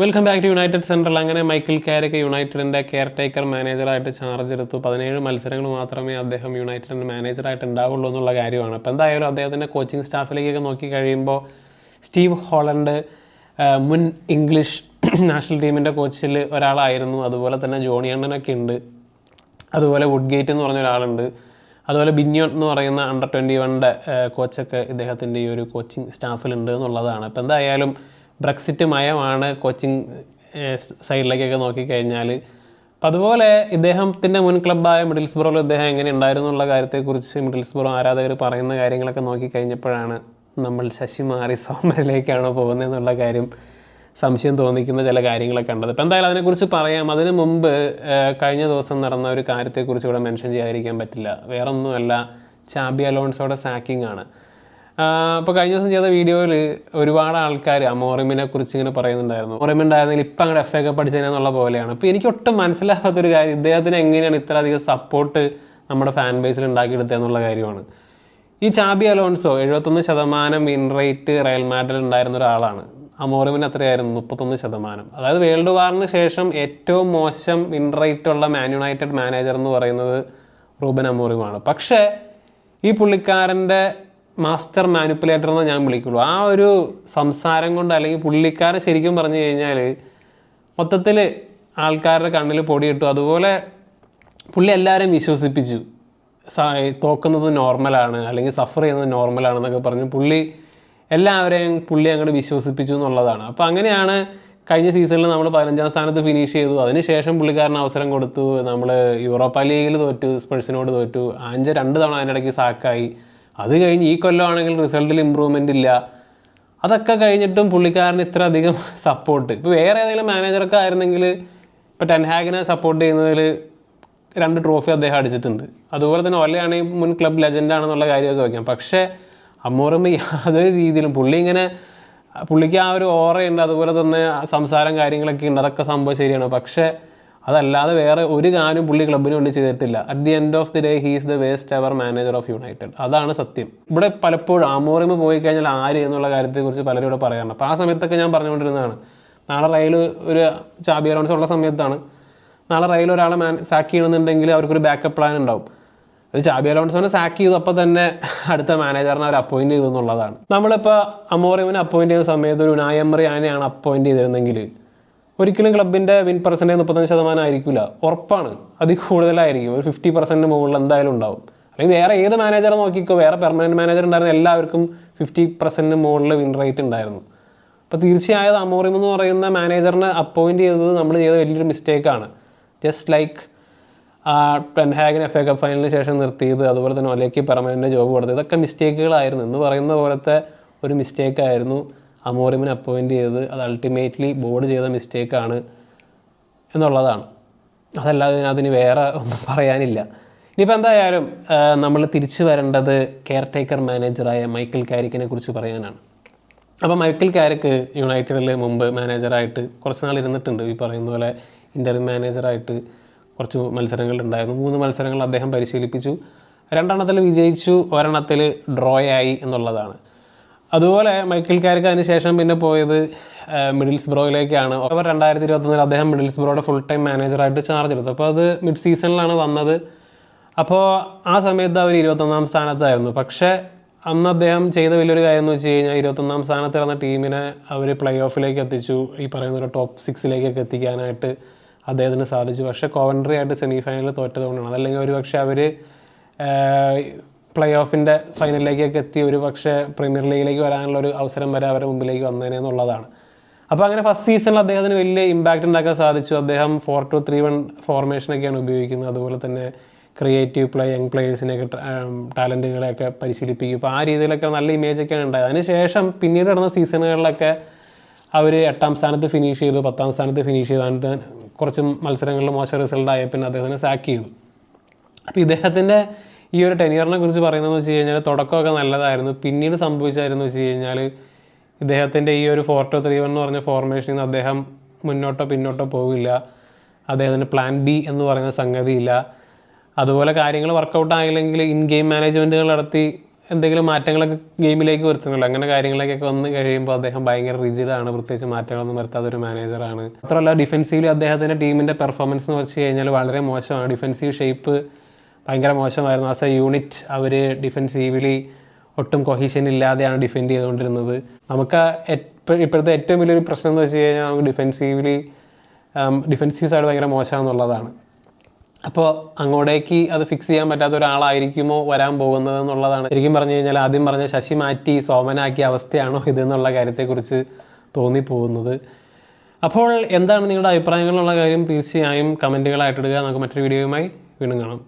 Welcome back to United Central അങ്ങനെ Michael Carrick യുണൈറ്റഡിന്റെ caretaker മാനേജറായിട്ട് ചാർജ് എടുത്തു. പതിനേഴ് മത്സരങ്ങൾ മാത്രമേ അദ്ദേഹം യുണൈറ്റഡിന്റെ മാനേജറായിട്ട് ഉണ്ടാവുള്ളൂ എന്നുള്ള കാര്യമാണ്. അപ്പോൾ എന്തായാലും അദ്ദേഹത്തിന്റെ കോച്ചിങ് സ്റ്റാഫിലേക്കൊക്കെ നോക്കി കഴിയുമ്പോൾ സ്റ്റീവ് ഹോളണ്ട് മുൻ ഇംഗ്ലീഷ് നാഷണൽ ടീമിന്റെ കോച്ചിൽ ഒരാളായിരുന്നു. അതുപോലെ തന്നെ ജോണി അണ്ണനൊക്കെ ഉണ്ട്. അതുപോലെ വുഡ്ഗേറ്റ് എന്ന് പറഞ്ഞ ഒരാളുണ്ട്. അതുപോലെ ബിന്യോ എന്ന് പറയുന്ന അണ്ടർ ട്വന്റി വണ്ണിന്റെ കോച്ചൊക്കെ ഇദ്ദേഹത്തിന്റെ ഈ ഒരു കോച്ചിങ് സ്റ്റാഫിലുണ്ട് എന്നുള്ളതാണ്. അപ്പോൾ എന്തായാലും ബ്രെക്സിറ്റ് മയമാണ് കോച്ചിങ് സൈഡിലേക്കൊക്കെ നോക്കിക്കഴിഞ്ഞാൽ അപ്പം അതുപോലെ ഇദ്ദേഹത്തിന്റെ മുൻ ക്ലബ്ബായ മിഡിൽസ്ബ്രോയിൽ ഇദ്ദേഹം എങ്ങനെ ഉണ്ടായിരുന്നു എന്നുള്ള കാര്യത്തെക്കുറിച്ച് മിഡിൽസ്ബ്രോ ആരാധകർ പറയുന്ന കാര്യങ്ങളൊക്കെ നോക്കിക്കഴിഞ്ഞപ്പോഴാണ് നമ്മൾ ശശി മാറി സോമരിലേക്കാണോ പോകുന്നതെന്നുള്ള കാര്യം സംശയം തോന്നിക്കുന്ന ചില കാര്യങ്ങളൊക്കെ കണ്ടത്. ഇപ്പം എന്തായാലും അതിനെക്കുറിച്ച് പറയാം. അതിന് മുമ്പ് കഴിഞ്ഞ ദിവസം നടന്ന ഒരു കാര്യത്തെക്കുറിച്ച് ഇവിടെ മെൻഷൻ ചെയ്യാതിരിക്കാൻ പറ്റില്ല. വേറൊന്നുമല്ല ചാബി അലോൺസോടെ സാക്കിംഗ് ആണ്. അപ്പോൾ കഴിഞ്ഞ ദിവസം ചെയ്ത വീഡിയോയിൽ ഒരുപാട് ആൾക്കാർ അമോറിമിനെ കുറിച്ച് ഇങ്ങനെ പറയുന്നുണ്ടായിരുന്നു. അമോറിം ഉണ്ടായിരുന്നെങ്കിൽ ഇപ്പം അങ്ങോട്ട് എഫ് എ കപ്പ് അടിച്ചതിനെന്നുള്ള പോലെയാണ്. അപ്പോൾ എനിക്ക് ഒട്ടും മനസ്സിലാകാത്തൊരു കാര്യം ഇദ്ദേഹത്തിന് എങ്ങനെയാണ് ഇത്ര അധികം സപ്പോർട്ട് നമ്മുടെ ഫാൻ ബേസിൽ ഉണ്ടാക്കിയെടുത്തതെന്നുള്ള കാര്യമാണ്. ഈ ചാബി അലോൺസോ എഴുപത്തൊന്ന് ശതമാനം വിൻ റേറ്റ് റയൽ മാഡ്രിൽ ഉണ്ടായിരുന്ന ഒരാളാണ്. അമോറിമിന് അത്രയായിരുന്നു മുപ്പത്തൊന്ന് ശതമാനം. അതായത് വേൾഡ് വാറിന് ശേഷം ഏറ്റവും മോശം വിൻ റേറ്റ് ഉള്ള മാൻ യുണൈറ്റഡ് മാനേജർ എന്ന് പറയുന്നത് റൂബൻ അമോറിമാണ്. പക്ഷേ ഈ പുള്ളിക്കാരന്റെ മാസ്റ്റർ മാനിപ്പുലേറ്റർ എന്ന് ഞാൻ വിളിക്കുള്ളൂ. ആ ഒരു സംസാരം കൊണ്ട് അല്ലെങ്കിൽ പുള്ളിക്കാരെ ശരിക്കും പറഞ്ഞു കഴിഞ്ഞാൽ മൊത്തത്തിൽ ആൾക്കാരുടെ കണ്ണിൽ പൊടിയിട്ടു അതുപോലെ പുള്ളി എല്ലാവരെയും വിശ്വസിപ്പിച്ചു. തോക്കുന്നത് നോർമലാണ് അല്ലെങ്കിൽ സഫർ ചെയ്യുന്നത് നോർമലാണെന്നൊക്കെ പറഞ്ഞു പുള്ളി എല്ലാവരെയും പുള്ളി അങ്ങോട്ട് വിശ്വസിപ്പിച്ചു എന്നുള്ളതാണ്. അപ്പോൾ അങ്ങനെയാണ് കഴിഞ്ഞ സീസണിൽ നമ്മൾ പതിനഞ്ചാം സ്ഥാനത്ത് ഫിനിഷ് ചെയ്തു. അതിനുശേഷം പുള്ളിക്കാരന് അവസരം കൊടുത്തു. നമ്മൾ യൂറോപ്പ ലീഗിൽ തോറ്റു സ്പെഴ്സിനോട് തോറ്റു. അഞ്ച് രണ്ട് തവണ അതിനിടയ്ക്ക് സാക്കായി അത് കഴിഞ്ഞ് ഈ കൊല്ലമാണെങ്കിൽ റിസൾട്ടിൽ ഇമ്പ്രൂവ്മെന്റ് ഇല്ല. അതൊക്കെ കഴിഞ്ഞിട്ടും പുള്ളിക്കാരന് ഇത്ര അധികം സപ്പോർട്ട് ഇപ്പോൾ വേറെ ഏതെങ്കിലും മാനേജറൊക്കെ ആയിരുന്നെങ്കിൽ ഇപ്പോൾ ടെൻഹാഗിനെ സപ്പോർട്ട് ചെയ്യുന്നതിൽ രണ്ട് ട്രോഫി അദ്ദേഹം അടിച്ചിട്ടുണ്ട്. അതുപോലെ തന്നെ ഒലയാണെങ്കിൽ മുൻ ക്ലബ് ലെജൻഡ് ആണെന്നുള്ള കാര്യമൊക്കെ വയ്ക്കാം. പക്ഷേ അമ്മൂറുമ്പ് യാതൊരു രീതിയിലും പുള്ളി ഇങ്ങനെ പുള്ളിക്ക് ആ ഒരു ഓറയുണ്ട് അതുപോലെ തന്നെ സംസാരം കാര്യങ്ങളൊക്കെ ഉണ്ട്. അതൊക്കെ സംഭവം ശരിയാണ്. പക്ഷേ അതല്ലാതെ വേറെ ഒരു ഗാനും പുള്ളി ക്ലബിന് വേണ്ടി ചെയ്തിട്ടില്ല. At the end of the day he's the worst ever manager of United അതാണ് സത്യം. ഇവിടെ പലപ്പോഴും ആമോറിമ് പോയി കഴിഞ്ഞാൽ ആര് എന്നുള്ള കാര്യത്തെക്കുറിച്ച് പലരും ഇവിടെ പറയാറുണ്ട്. അപ്പോൾ ആ സമയത്തൊക്കെ ഞാൻ പറഞ്ഞുകൊണ്ടിരുന്നതാണ്. നാളെ റെയിൽ ഒരു ചാബി അലോൺസ് ഉള്ള സമയത്താണ്. നാളെ റെയിൽ ഒരാളെ മാൻ സാക്ക് ചെയ്യണമെന്നുണ്ടെങ്കിൽ അവർക്കൊരു ബാക്കപ്പ് പ്ലാൻ ഉണ്ടാവും. അത് ചാബി അലോൺസോനെ സാക്ക് ചെയ്തു അപ്പോൾ തന്നെ അടുത്ത മാനേജറിനെ അവർ അപ്പോയിന്റ് ചെയ്തു എന്നുള്ളതാണ്. നമ്മളിപ്പോൾ അമോറിമിനെ അപ്പോയിന്റ് ചെയ്യുന്ന സമയത്ത് ഒരു നായമ്മറി ആനെയാണ് അപ്പോയിന്റ് ചെയ്തിരുന്നെങ്കിൽ ഒരിക്കലും ക്ലബിന്റെ വിൻ പെർസെന്റേജ് മുപ്പത്തഞ്ച് ശതമാനം ആയിരിക്കില്ല ഉറപ്പാണ്. അതിൽ കൂടുതലായിരിക്കും. ഒരു ഫിഫ്റ്റി പെർസെന്റിന് മുകളിൽ എന്തായാലും ഉണ്ടാവും. അല്ലെങ്കിൽ വേറെ ഏത് മാനേജർ നോക്കിക്കോ വേറെ പെർമനന്റ് മാനേജർ ഉണ്ടായിരുന്ന എല്ലാവർക്കും ഫിഫ്റ്റി പെർസെന്റിന് മുകളിൽ വിൻ റേറ്റ് ഉണ്ടായിരുന്നു. അപ്പോൾ തീർച്ചയായും അമോറിം എന്ന് പറയുന്ന മാനേജറിനെ അപ്പോയിന്റ് ചെയ്തത് നമ്മൾ ചെയ്ത വലിയൊരു മിസ്റ്റേക്കാണ് ജസ്റ്റ് ലൈക്ക് പെൻഹാഗിൻ എഫ് എ കപ്പ് ഫൈനലിന് ശേഷം നിർത്തിയത് അതുപോലെ തന്നെ ഒലയ്ക്ക് പെർമനന്റ് ജോബ് കൊടുത്തത് ഇതൊക്കെ മിസ്റ്റേക്കുകളായിരുന്നു എന്ന് പറയുന്ന പോലത്തെ ഒരു മിസ്റ്റേക്കായിരുന്നു അമോറിമിനെ അപ്പോയിന്റ് ചെയ്തത് അത് അൾട്ടിമേറ്റ്ലി ബോർഡ് ചെയ്ത മിസ്റ്റേക്കാണ് എന്നുള്ളതാണ്. അതല്ലാതെ അതിന് വേറെ ഒന്നും പറയാനില്ല. ഇനിയിപ്പോൾ എന്തായാലും നമ്മൾ തിരിച്ചു വരേണ്ടത് കെയർ ടേക്കർ മാനേജറായ മൈക്കിൾ കാരിക്കിനെ കുറിച്ച് പറയാനാണ്. അപ്പോൾ മൈക്കിൾ കാരിക്ക് യുണൈറ്റഡിൽ മുമ്പ് മാനേജറായിട്ട് കുറച്ച് നാൾ ഇരുന്നിട്ടുണ്ട്. ഈ പറയുന്ന പോലെ ഇന്റർവ്യൂ മാനേജറായിട്ട് കുറച്ച് മത്സരങ്ങൾ ഉണ്ടായിരുന്നു. മൂന്ന് മത്സരങ്ങൾ അദ്ദേഹം പരിശീലിപ്പിച്ചു. രണ്ടെണ്ണത്തിൽ വിജയിച്ചു. ഒരെണ്ണത്തിൽ ഡ്രോയായി എന്നുള്ളതാണ്. അതുപോലെ മൈക്കിൾ കാരക്ക് അതിനുശേഷം പിന്നെ പോയത് മിഡിൽസ് ബ്രോയിലേക്കാണ്. ഒക്ടോബർ രണ്ടായിരത്തി ഇരുപത്തൊന്നിൽ അദ്ദേഹം മിഡിൽസ് ബ്രോയുടെ ഫുൾ ടൈം മാനേജറായിട്ട് ചാർജ് എടുത്തു. അപ്പോൾ അത് മിഡ് സീസണിലാണ് വന്നത്. അപ്പോൾ ആ സമയത്ത് അവർ ഇരുപത്തൊന്നാം സ്ഥാനത്തായിരുന്നു. പക്ഷേ അന്ന് അദ്ദേഹം ചെയ്ത വലിയൊരു കാര്യം എന്ന് വെച്ച് കഴിഞ്ഞാൽ ഇരുപത്തൊന്നാം സ്ഥാനത്ത് കിടന്ന ടീമിനെ അവർ പ്ലേ ഓഫിലേക്ക് എത്തിച്ചു. ഈ പറയുന്ന ഒരു ടോപ്പ് സിക്സിലേക്കൊക്കെ എത്തിക്കാനായിട്ട് അദ്ദേഹത്തിന് സാധിച്ചു. പക്ഷേ കോവൻട്രി ആയിട്ട് സെമി ഫൈനലിൽ തോറ്റതുകൊണ്ടാണ് അതല്ലെങ്കിൽ ഒരു പക്ഷേ അവർ പ്ലേ ഓഫിന്റെ ഫൈനലിലേക്കൊക്കെ എത്തി ഒരു പക്ഷേ പ്രീമിയർ ലീഗിലേക്ക് വരാനുള്ള ഒരു അവസരം വരെ അവരുടെ മുമ്പിലേക്ക് വന്നേനെ എന്നുള്ളതാണ്. അപ്പോൾ അങ്ങനെ ഫസ്റ്റ് സീസണിൽ അദ്ദേഹത്തിന് വലിയ ഇമ്പാക്റ്റ് ഉണ്ടാക്കാൻ സാധിച്ചു. അദ്ദേഹം ഫോർ ടു ത്രീ വൺ ഫോർമേഷനൊക്കെയാണ് ഉപയോഗിക്കുന്നത്. അതുപോലെ തന്നെ ക്രിയേറ്റീവ് പ്ലേ യങ് പ്ലേയേഴ്സിനെയൊക്കെ ടാലന്റുകളെയൊക്കെ പരിശീലിപ്പിക്കും അപ്പോൾ ആ രീതിയിലൊക്കെ നല്ല ഇമേജൊക്കെയാണ് ഉണ്ടായത്. അതിനുശേഷം പിന്നീട് നടന്ന സീസണുകളിലൊക്കെ അവർ എട്ടാം സ്ഥാനത്ത് ഫിനിഷ് ചെയ്തു പത്താം സ്ഥാനത്ത് ഫിനിഷ് ചെയ്താണ്ട് കുറച്ച് മത്സരങ്ങളിൽ മോശം റിസൾട്ട് ആയ പിന്നെ അദ്ദേഹത്തിനെ സാക്ക് ചെയ്തു. അപ്പോൾ ഇദ്ദേഹത്തിന്റെ ഈ ഒരു ടെനിയറിനെ കുറിച്ച് പറയുന്നതെന്ന് വെച്ച് കഴിഞ്ഞാൽ തുടക്കമൊക്കെ നല്ലതായിരുന്നു. പിന്നീട് സംഭവിച്ചായിരുന്നു വെച്ച് കഴിഞ്ഞാൽ ഇദ്ദേഹത്തിന്റെ ഈ ഒരു ഫോർ ടു ത്രീ വൺ എന്ന് പറഞ്ഞ ഫോർമേഷനിൽ നിന്ന് അദ്ദേഹം മുന്നോട്ടോ പിന്നോട്ടോ പോവില്ല. അദ്ദേഹത്തിന് പ്ലാൻ ബി എന്ന് പറയുന്ന സംഗതിയില്ല. അതുപോലെ കാര്യങ്ങൾ വർക്കൗട്ട് ആയില്ലെങ്കിൽ ഇൻ ഗെയിം മാനേജ്മെന്റുകൾ നടത്തി എന്തെങ്കിലും മാറ്റങ്ങളൊക്കെ ഗെയിമിലേക്ക് വരുത്തുന്നുള്ളൂ അങ്ങനെ കാര്യങ്ങളൊക്കെ വന്ന് കഴിയുമ്പോൾ അദ്ദേഹം ഭയങ്കര റിജിഡാണ് പ്രത്യേകിച്ച് മാറ്റങ്ങളൊന്നും വരുത്താത്ത ഒരു മാനേജറാണ് മാത്രമല്ല ഡിഫൻസീവിൽ അദ്ദേഹത്തിന്റെ ടീമിന്റെ പെർഫോമൻസ് എന്ന് വെച്ച് കഴിഞ്ഞാൽ വളരെ മോശമാണ്. ഡിഫൻസീവ് ഷേപ്പ് ഭയങ്കര മോശമായിരുന്നു. ആസ് എ യൂണിറ്റ് അവർ ഡിഫെൻസീവ്ലി ഒട്ടും കൊഹീഷൻ ഇല്ലാതെയാണ് ഡിഫെൻഡ് ചെയ്തുകൊണ്ടിരുന്നത്. നമുക്ക് ഇപ്പോഴത്തെ ഏറ്റവും വലിയൊരു പ്രശ്നം എന്ന് വെച്ച് കഴിഞ്ഞാൽ നമുക്ക് ഡിഫെൻസീവ്ലി ഡിഫെൻസീവ് സൈഡ് ഭയങ്കര മോശമാണെന്നുള്ളതാണ്. അപ്പോൾ അങ്ങോട്ടേക്ക് അത് ഫിക്സ് ചെയ്യാൻ പറ്റാത്ത ഒരാളായിരിക്കുമോ വരാൻ പോകുന്നത് എന്നുള്ളതാണ്. ശരിക്കും പറഞ്ഞു കഴിഞ്ഞാൽ ആദ്യം പറഞ്ഞ ശശി മാറ്റി സോമനാക്കിയ അവസ്ഥയാണോ ഇതെന്നുള്ള കാര്യത്തെക്കുറിച്ച് തോന്നിപ്പോകുന്നത്. അപ്പോൾ എന്താണ് നിങ്ങളുടെ അഭിപ്രായങ്ങളുള്ള കാര്യം തീർച്ചയായും കമന്റുകളായിട്ടിടുക നമുക്ക് മറ്റൊരു വീഡിയോയുമായി വീണ്ടും കാണാം.